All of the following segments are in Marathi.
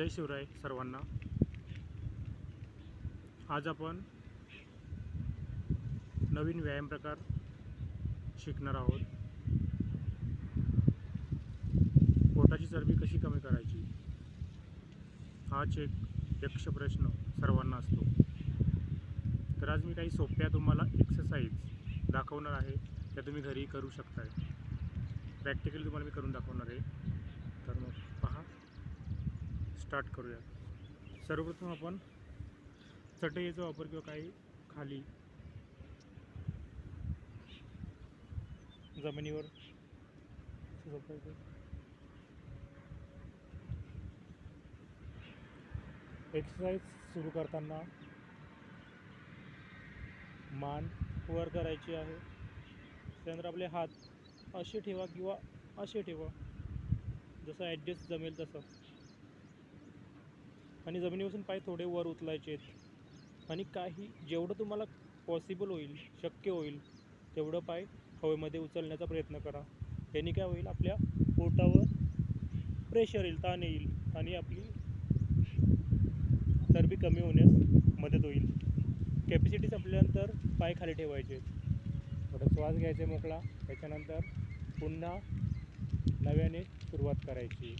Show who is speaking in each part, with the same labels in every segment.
Speaker 1: जय शिवराय सर्वांना. आज आपण नवीन व्यायाम प्रकार शिकणार आहोत. पोटाची चरबी कशी कमी करायची? हाच एक यक्ष प्रश्न सर्वांना असतो. तर आज मी काही सोप्या तुम्हाला एक्सरसाइज दाखवणार आहे त्या तुम्ही घरी करू शकताय. प्रॅक्टिकली तुम्हाला मी करून दाखवणार आहे. तर मग स्टार्ट करूया सर्वप्रथम आपण चटईचा वापर किंवा काही खाली जमिनीवर एक्सरसाइज सुरू करताना मान वर करायची आहे. त्यानंतर आपले हात असे ठेवा किंवा असे ठेवा जसं ॲडजस्ट जमेल तसं. आणि जमिनीपासून पाय थोडे वर उचलायचे आहेत आणि काही जेवढं तुम्हाला पॉसिबल होईल शक्य होईल तेवढं पाय हवेमध्ये उचलण्याचा प्रयत्न करा. याने काय होईल आपल्या पोटावर प्रेशर येईल ताण येईल आणि आपली चरबी कमी होण्यास मदत होईल. कॅपॅसिटी संपल्यानंतर पाय खाली ठेवायचे. थोडा श्वास घ्यायचा मोकळा. त्याच्यानंतर पुन्हा नव्याने सुरुवात करायची.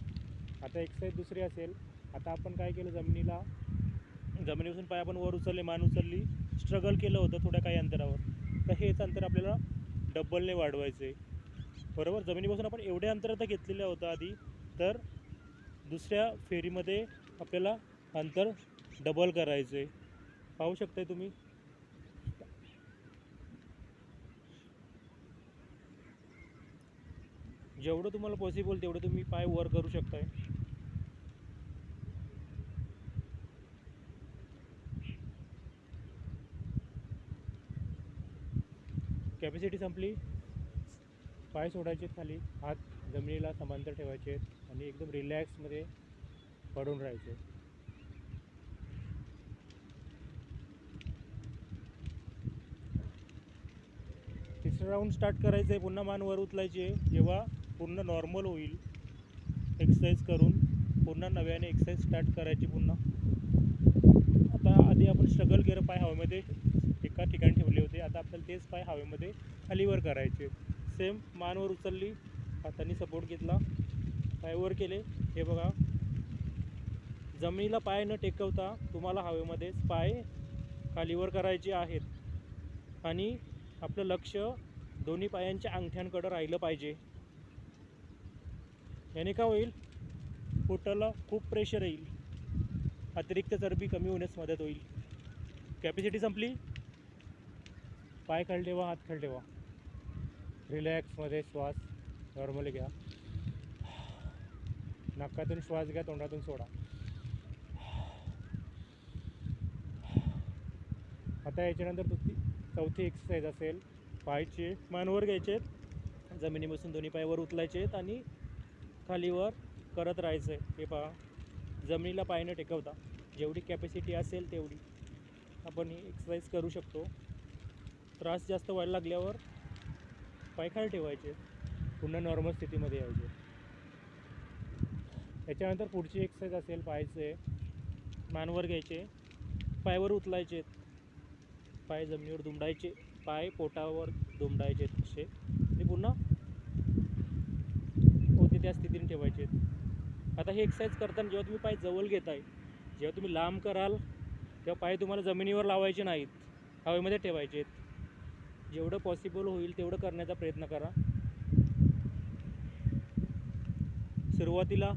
Speaker 1: आता एक्सरसाइज दुसरी असेल. आता आपण काय केलं जमिनीला जमिनीपासून पाय आपण वर उचलले मान उचलली स्ट्रगल केलं होतं थोड्या काही अंतरावर. तर हेच अंतर आपल्याला डबलने वाढवायचं आहे बरोबर? जमिनीपासून आपण एवढ्या आता घेतलेलं होतं आधी तर दुसऱ्या फेरीमध्ये आपल्याला अंतर डबल करायचं आहे पाहू शकताय तुम्ही? जेवढं तुम्हाला पॉसिबल तेवढं तुम्ही पाय वर करू शकताय. कॅपॅसिटी संपली. पाय सोडायचे आहेत खाली हात जमिनीला समांतर ठेवायचे आहेत आणि एकदम रिलॅक्समध्ये पडून राहायचे. तिसरं राऊंड स्टार्ट करायचं आहे पुन्हा मान वर उचलायची. जेव्हा पूर्ण नॉर्मल होईल एक्सरसाइज करून पुन्हा नव्याने एक्सरसाइज स्टार्ट करायची पुन्हा. आता आधी आपण स्ट्रगल केलं पाय हवेमध्ये एका ठिकाणी ठेवले आता आपल्याला तेच पाय हवेमध्ये खालीवर करायचे. सेम मानवर उचलली हाताने सपोर्ट घेतला पायवर केले. हे बघा. जमिनीला पाय न टेकवता तुम्हाला हवेमध्येच पाय खालीवर करायचे आहेत. आणि आपलं लक्ष दोन्ही पायांच्या अंगठ्यांकडं राहिलं पाहिजे. याने का होईल? पोटाला खूप प्रेशर येईल. अतिरिक्त चरबी कमी होण्यास मदत होईल. कॅपॅसिटी संपली. पाय खाली ठेवा हात खाली ठेवा रिलॅक्समध्ये श्वास नॉर्मली घ्या. नाकातून श्वास घ्या तोंडातून सोडा. आता याच्यानंतर तुमची चौथी एक्सरसाइज असेल. पायचे मानवर घ्यायचे. आहेत जमिनीपासून दोन्ही पायावर उचलायचे आहेत आणि खालीवर करत राहायचं. आहे हे पहा जमिनीला पायनं टेकवता. जेवढी कॅपॅसिटी असेल तेवढी. आपण ही एक्सरसाइज करू शकतो. त्रास जास्त व्हायला लागल्यावर पाय ठेवायचे. पुन्हा नॉर्मल स्थितीमध्ये यायचे. त्याच्यानंतर पुढची एक्सरसाइज असेल पायचे मानवर घ्यायचे. पायवर उचलायचे. पाय जमिनीवर दुमडायचे. पाय पोटावर दुमडायचे असे. ते पुन्हा होते त्या स्थितीने ठेवायचे. आता हे एक्सरसाइज करताना जेव्हा तुम्ही पाय जवळ घेताय जेव्हा तुम्ही लांब कराल तेव्हा पाय तुम्हाला जमिनीवर लावायचे नाहीत. हवेमध्ये ठेवायचे आहेत जेवढं पॉसिबल होईल तेवढं करण्याचा प्रयत्न करा. सुरुवातीला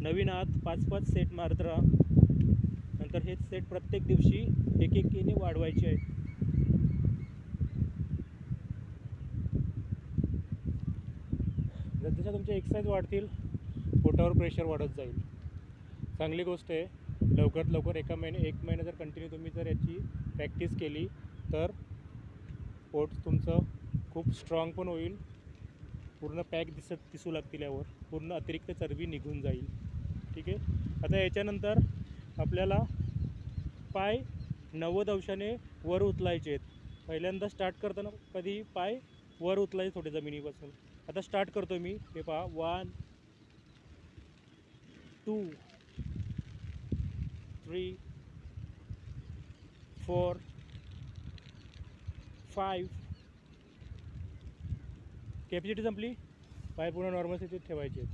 Speaker 1: नवीन आत पाच पाच सेट मारत राहा. नंतर हेच सेट प्रत्येक दिवशी एक एक केने वाढवायचे आहे. जसजशा तुमच्या एक्सरसाइज वाढतील पोटावर प्रेशर वाढत जाईल. चांगली गोष्ट आहे लवकरात लवकर एका महिने एक महिना जर कंटिन्यू तुम्ही जर याची प्रॅक्टिस केली तर पोट तुमचं खूप स्ट्रॉंग पण होईल. पूर्ण पॅक दिसत दिसू लागतील यावर. पूर्ण अतिरिक्त चरबी निघून जाईल. ठीक आहे? आता याच्यानंतर आपल्याला पाय नव्वद अंशाने वर उचलायचे आहेत. पहिल्यांदा स्टार्ट करताना कधी पाय वर उचलायचे थोडे जमिनीपासून. आता स्टार्ट करतो मी. हे पहा. One two three four five capacity संपली. पाय पूर्ण नॉर्मल स्थितीत ठेवायचे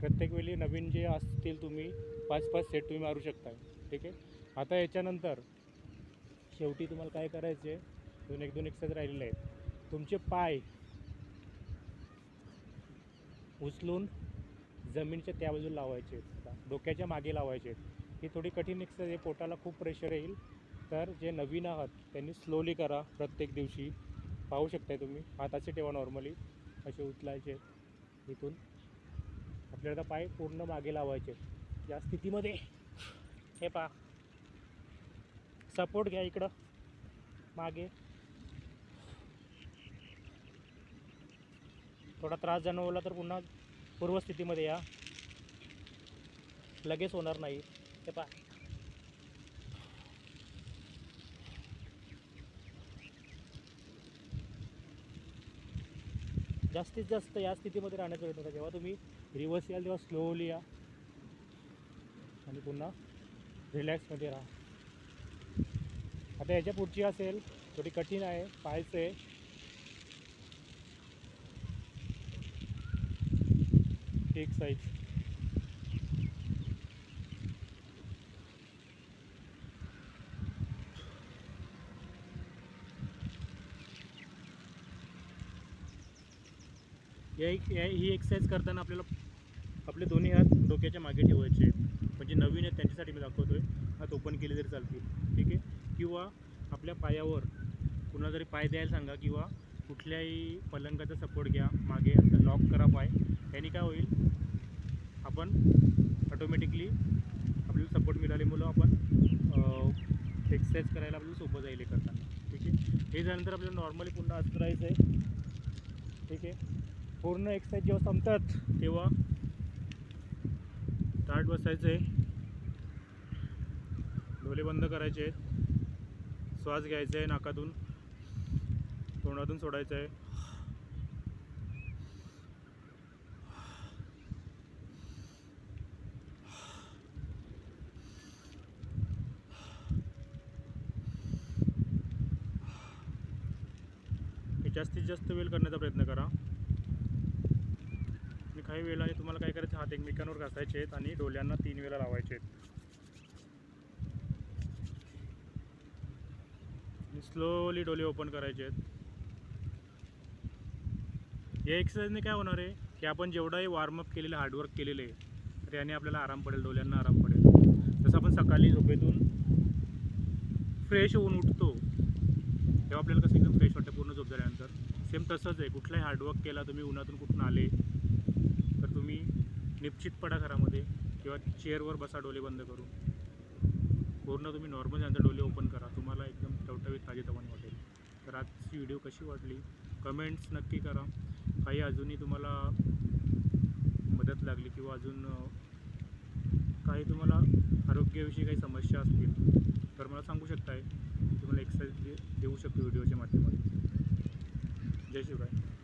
Speaker 1: प्रत्येक वेळी नवीन जे असतील तुम्ही पाच पाच सेट तुम्ही मारू शकता ठीक आहे? आता याच्यानंतर शेवटी तुम्हाला काय करायचे दोन एक दोन एक्सरसाइज राहिलेले आहेत. तुमचे पाय उचलून जमीनच्या त्या बाजूला लावायचे आहेत. डोक्याच्या मागे लावायचे आहेत. ही थोडी कठीण एक्सरसाइज आहे पोटाला खूप प्रेशर येईल. तर जे नवीन आहात त्यांनी स्लोली करा प्रत्येक दिवशी. पाहू शकताय तुम्ही हाताचे ठेवा नॉर्मली असे उचलायचे इथून. आपल्याला पाय पूर्ण मागे लावायचे या स्थितीमध्ये हे पहा. सपोर्ट घ्या इकडं. मागे. थोडा त्रास जाणवला तर पुन्हा पूर्वस्थितीमध्ये या. लगेच होणार नाही. हे पहा. जास्तीत जास्त या स्थितीमध्ये राहण्याचा प्रयत्न करा. जेव्हा तुम्ही रिव्हर्स याल तेव्हा स्लोली या. आणि पुन्हा रिलॅक्समध्ये राहा. आता याच्या पुढची असेल थोडी कठीण आहे पाहायचं आहे एक साईज या एक या ही एक्सरसाइज करताना आपल्याला आपले दोन्ही हात डोक्याच्या मागे ठेवायचे आहेत. म्हणजे नवीन आहेत त्यांच्यासाठी मी दाखवतो आहे हात ओपन केले तरी चालतील. ठीक आहे? किंवा आपल्या पायावर कुणाला जरी पाय द्यायला सांगा किंवा कुठल्याही पलंगाचा सपोर्ट घ्या. मागे असं लॉक करा पाय. त्याने काय होईल? आपण ऑटोमॅटिकली आपल्याला सपोर्ट मिळाल्यामुळं आपण एक्सरसाइज करायला आपल्याला सोपं जाईल हे करताना ठीक आहे? हे झाल्यानंतर आपल्याला नॉर्मली पुन्हा आज करायचं आहे. ठीक आहे? पूर्ण एक्सरसाइज जेव्हा संपतात तेव्हा ताट बसायचं. आहे डोले बंद करायचे. आहेत श्वास घ्यायचा आहे नाकातून तोंडातून सोडायचं. आहे जास्तीत जास्त वेळ करण्याचा प्रयत्न करा. काही वेळाने तुम्हाला काय करायचं हात एकमेकांवर घासायचे आहेत आणि डोल्यांना तीन वेळा लावायचे आहेत. स्लोली डोले ओपन करायचे आहेत. या एक्सरसाइजने काय होणार आहे की आपण जेवढाही वॉर्मअप केलेलं हार्डवर्क केलेलं आहे तर याने आपल्याला आराम पडेल डोल्यांना आराम पडेल. जसं आपण सकाळी झोपेतून फ्रेश होऊन उठतो तेव्हा आपल्याला कसं एकदम फ्रेश वाटतं पूर्ण झोप झाल्यानंतर. सेम तसंच आहे कुठलाही हार्डवर्क केला तुम्ही उन्हातून कुठून आले निश्चित पडा घरामध्ये किंवा चेअरवर बसा डोले बंद करून. पूर्ण तुम्ही नॉर्मल नंतर डोले ओपन करा तुम्हाला एकदम टवटवीत ताजेतवाने वाटेल. तर आजची व्हिडिओ कशी वाटली? कमेंट्स नक्की करा. काही अजूनही तुम्हाला मदत लागली किंवा अजून काही तुम्हाला आरोग्याविषयी काही समस्या असतील तर मला सांगू शकताय. तुम्हाला एक्सरसाइज देऊ शकतो व्हिडिओच्या माध्यमातून. जय शिवराय.